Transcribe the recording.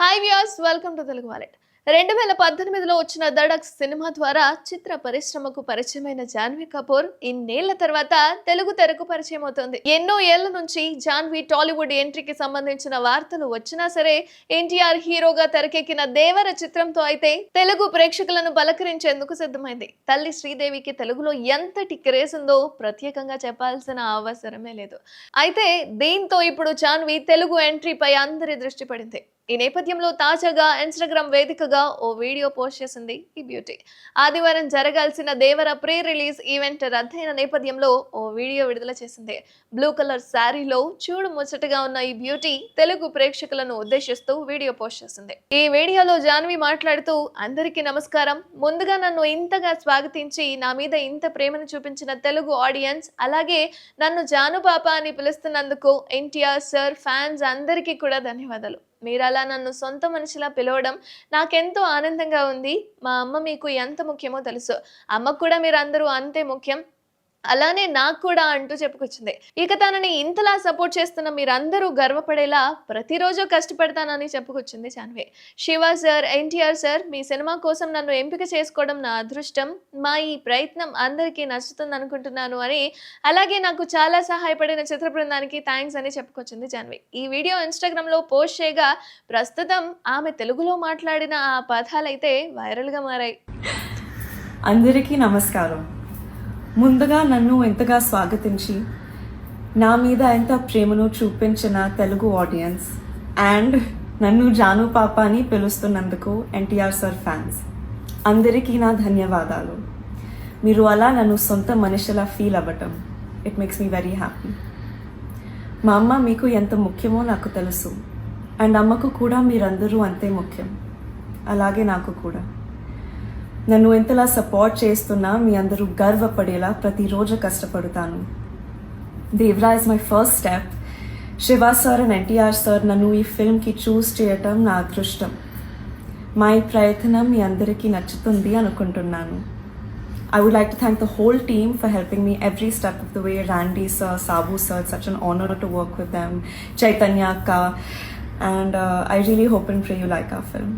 Hi views welcome to Telugu Wallet రెండు వేల పద్దెనిమిదిలో వచ్చిన దడక్ సినిమా ద్వారా చిత్ర పరిశ్రమకు పరిచయమైన జాన్వీ కపూర్ ఇన్నేళ్ళ తర్వాత తెలుగు తెరకు పరిచయం అవుతోంది. ఎన్నో ఏళ్ళ నుంచి జాన్వీ టాలీవుడ్ ఎంట్రీకి సంబంధించిన వార్తలు వచ్చినా సరే ఎన్టీఆర్ హీరోగా తెరకెక్కిన దేవర చిత్రంతో అయితే తెలుగు ప్రేక్షకులను పలకరించేందుకు సిద్ధమైంది. తల్లి శ్రీదేవికి తెలుగులో ఎంతటి క్రేజ్ ఉందో ప్రత్యేకంగా చెప్పాల్సిన అవసరమే లేదు. అయితే దీంతో ఇప్పుడు జాన్వీ తెలుగు ఎంట్రీపై అందరి దృష్టి పడింది. ఈ నేపథ్యంలో తాజాగా ఇన్స్టాగ్రామ్ వేదికగా ఓ వీడియో పోస్ట్ చేసింది ఈ బ్యూటీ. ఆదివారం జరగాల్సిన దేవర ప్రీ రిలీజ్ ఈవెంట్ రద్దయిన నేపథ్యంలో ఓ వీడియో విడుదల చేసింది. బ్లూ కలర్ శారీలో చూడు ముచ్చటగా ఉన్న ఈ బ్యూటీ తెలుగు ప్రేక్షకులను ఉద్దేశిస్తూ వీడియో పోస్ట్ చేసింది. ఈ వీడియోలో జాన్వి మాట్లాడుతూ అందరికీ నమస్కారం. ముందుగా నన్ను ఇంతగా స్వాగతించి నా మీద ఇంత ప్రేమను చూపించిన తెలుగు ఆడియన్స్ అలాగే నన్ను జాను పాప అని పిలుస్తున్నందుకు ఎన్టీఆర్ సార్ ఫ్యాన్స్ అందరికీ కూడా ధన్యవాదాలు. మీరు అలా నన్ను సొంత మనిషిలా పిలవడం నాకెంతో ఆనందంగా ఉంది. మా అమ్మ మీకు ఎంత ముఖ్యమో తెలుసు. అమ్మకు కూడా మీరు అందరూ అంతే ముఖ్యం. అలానే నాకు కూడా అంటూ చెప్పుకొచ్చింది. ఇక తనని ఇంతలా సపోర్ట్ చేస్తున్న మీరందరూ గర్వపడేలా ప్రతిరోజు కష్టపడతానని చెప్పుకొచ్చింది జాన్వి శివ సార్ ఎన్టీఆర్ సార్ మీ సినిమా కోసం నన్ను ఎంపిక చేసుకోవడం నా అదృష్టం. మా ఈ ప్రయత్నం అందరికీ నచ్చుతుంది అనుకుంటున్నాను అని అలాగే నాకు చాలా సహాయపడిన చిత్ర బృందానికి థ్యాంక్స్ అని చెప్పుకొచ్చింది జాన్వి ఈ వీడియో ఇన్స్టాగ్రామ్లో పోస్ట్ చేయగా ప్రస్తుతం ఆమె తెలుగులో మాట్లాడిన ఆ పదాలైతే వైరల్గా మారాయి. అందరికీ నమస్కారం. ముందుగా నన్ను ఎంతగా స్వాగతించి నా మీద ఎంత ప్రేమను చూపించిన తెలుగు ఆడియన్స్ అండ్ నన్ను జాను పాప అని పిలుస్తున్నందుకు ఎన్టీఆర్ సార్ ఫ్యాన్స్ అందరికీ నా ధన్యవాదాలు. మీరు అలా నన్ను సొంత మనిషిలా ఫీల్ అవ్వటం it makes me very happy మా అమ్మ మీకు ఎంత ముఖ్యమో నాకు తెలుసు అండ్ అమ్మకు కూడా మీరందరూ అంతే ముఖ్యం అలాగే నాకు కూడా. నన్ను ఎంతలా సపోర్ట్ చేస్తున్నా మీ అందరూ గర్వపడేలా ప్రతిరోజు కష్టపడతాను. Devara is my first step Siva sir and NTR sir నన్ను ఈ ఫిల్మ్కి చూస్ చేయటం నా అదృష్టం. మా ఈ ప్రయత్నం మీ అందరికీ నచ్చుతుంది అనుకుంటున్నాను. I would like to thank the whole team for helping me every step of the way Randy sir Sabu sir such an honour to work with them Chaitanya అక్క and I really hope and pray you like a film